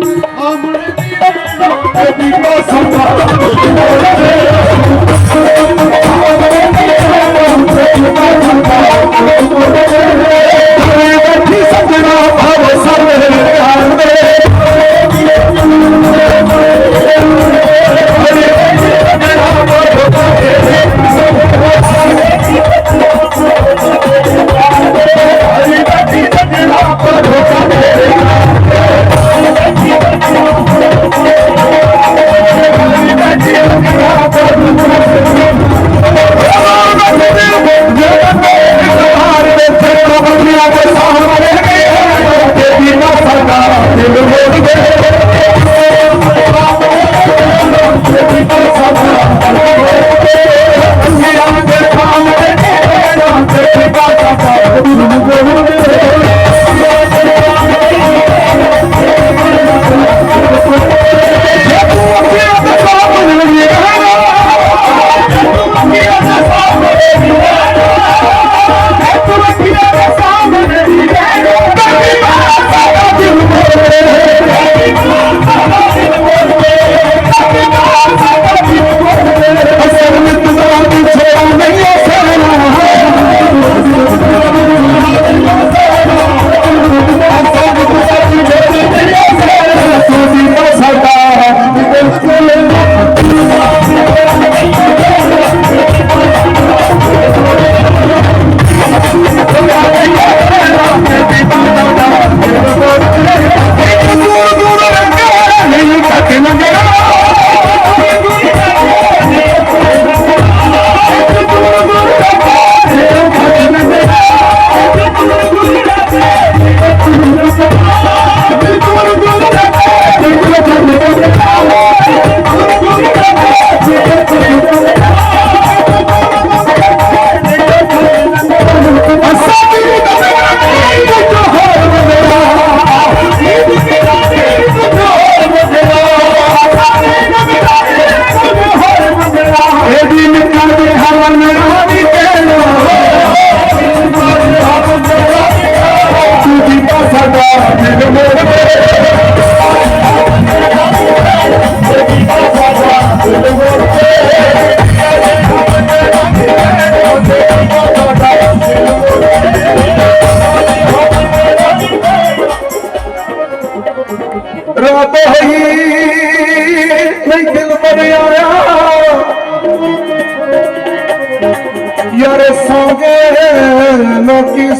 I'm ready.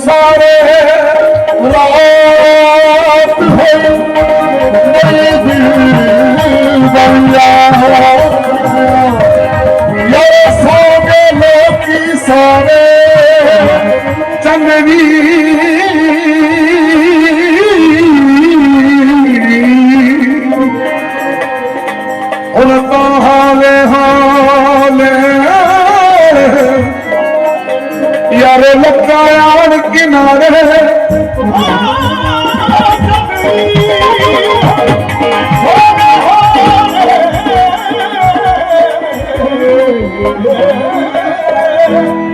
সারে না রে Thank you.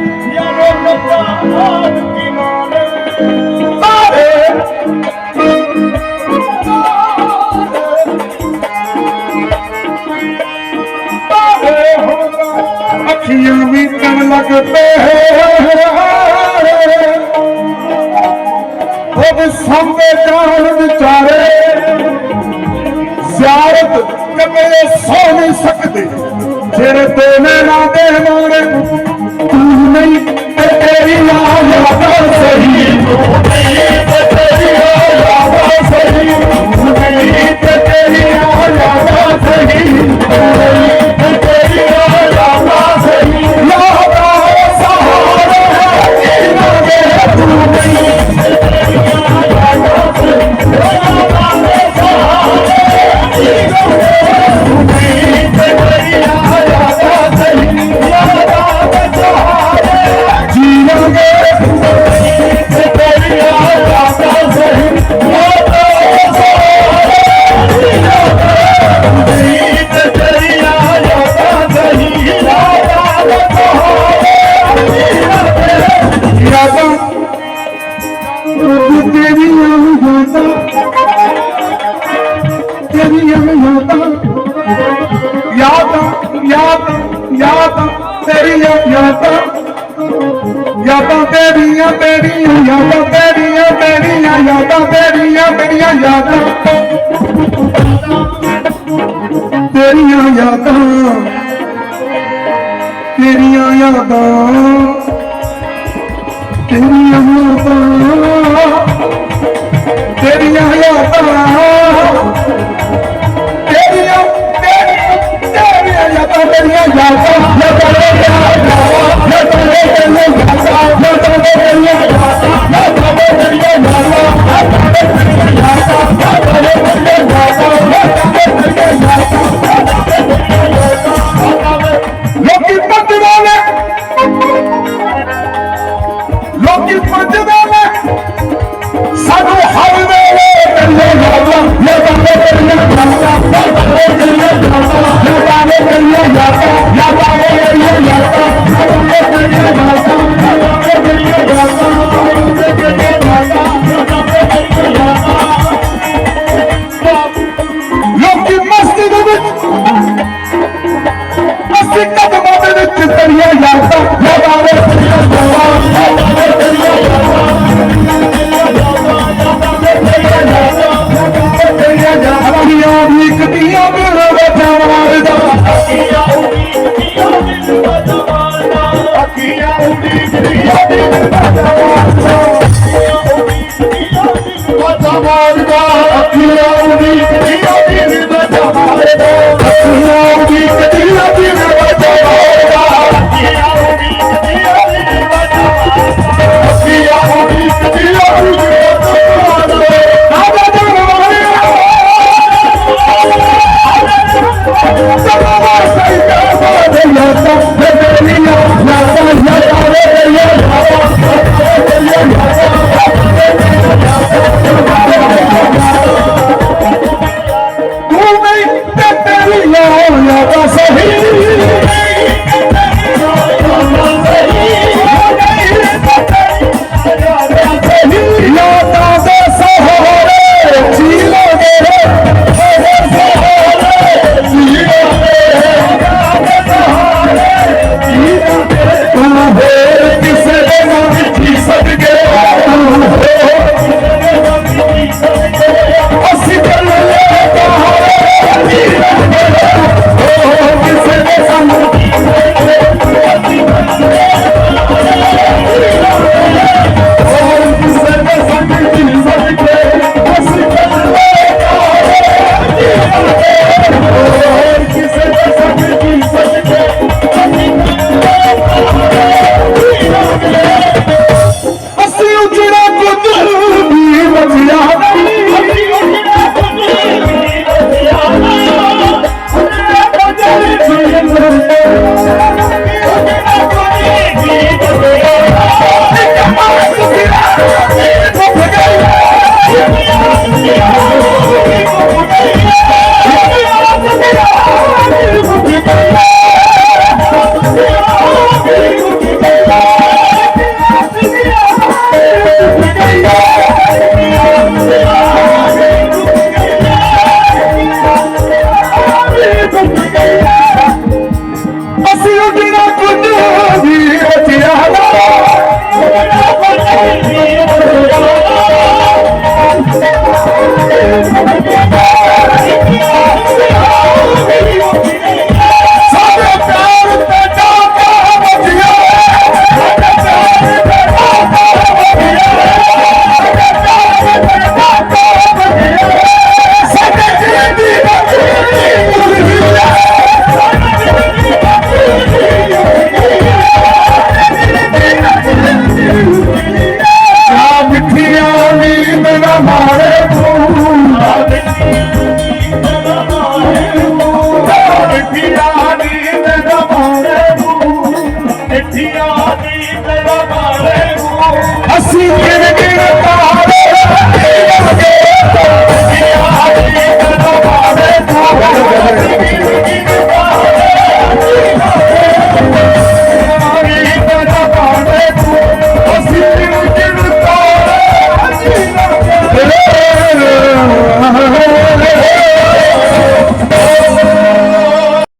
ਹੁੰਦੇ ਕਾਹਨ ਵਿਚਾਰੇ ਜ਼ਿਆਰਤ ਕਦੇ ਸੋ ਨਹੀਂ ਸਕਦੇ। ਜਿਹੜੇ ਦੋਨੇ ਨਾ ਦੇ ਮੋੜੇ ਤੂੰ ਨਹੀਂ ਤੇ ਤੇਰੀ ਨਾ ਯਾਦਾਂ ਸਹੀ। ਹੋਵੇ ਦਾਤਾ ਰੱਬ ਤੇਰੀ ਆਮ ਦਾਤਾ ਤੇਰੀ ਆਮ ਦਾਤਾ ਯਾਦ ਯਾਦ ਯਾਦ ਤੇਰੀ ਯਾਦ ਯਾਦਾਂ ਤੇਰੀਆਂ ਤੇਰੀਆਂ, ਯਾਦਾਂ ਤੇਰੀਆਂ ਤੇਰੀਆਂ, ਯਾਦਾਂ ਤੇਰੀਆਂ ਮੇਰੀਆਂ ਯਾਦਾਂ। ਤੇਰੀਆਂ ਯਾਦਾਂ ਤੇਰੀਆਂ ਯਾਦਾਂ। ਤੇਰੀ ਅਮਰਤਾ ਤੇਰੀ ਹਯਾਤਾ ਅੱਖੀਆਂ ਵੀਕਦੀਆਂ ਮੇਰਾ ਬੱਚਾ ਮਾਰਦਾ। ਅੱਖੀਆਂ ਵੀਕਦੀਆਂ ਮੇਰਾ ਬੱਚਾ ਮਾਰਦਾ ਅੱਖੀਆਂ ਵੀਕਦੀਆਂ ਮੇਰਾ ਬੱਚਾ ਮਾਰਦਾ। ਬੱਚਾ ਮਾਰਦਾ ਅੱਖੀਆਂ ਵੀਕਦੀਆਂ ਮੇਰਾ ਬੱਚਾ ਮਾਰਦਾ। ਅੱਖੀਆਂ ਵੀਕਦੀਆਂ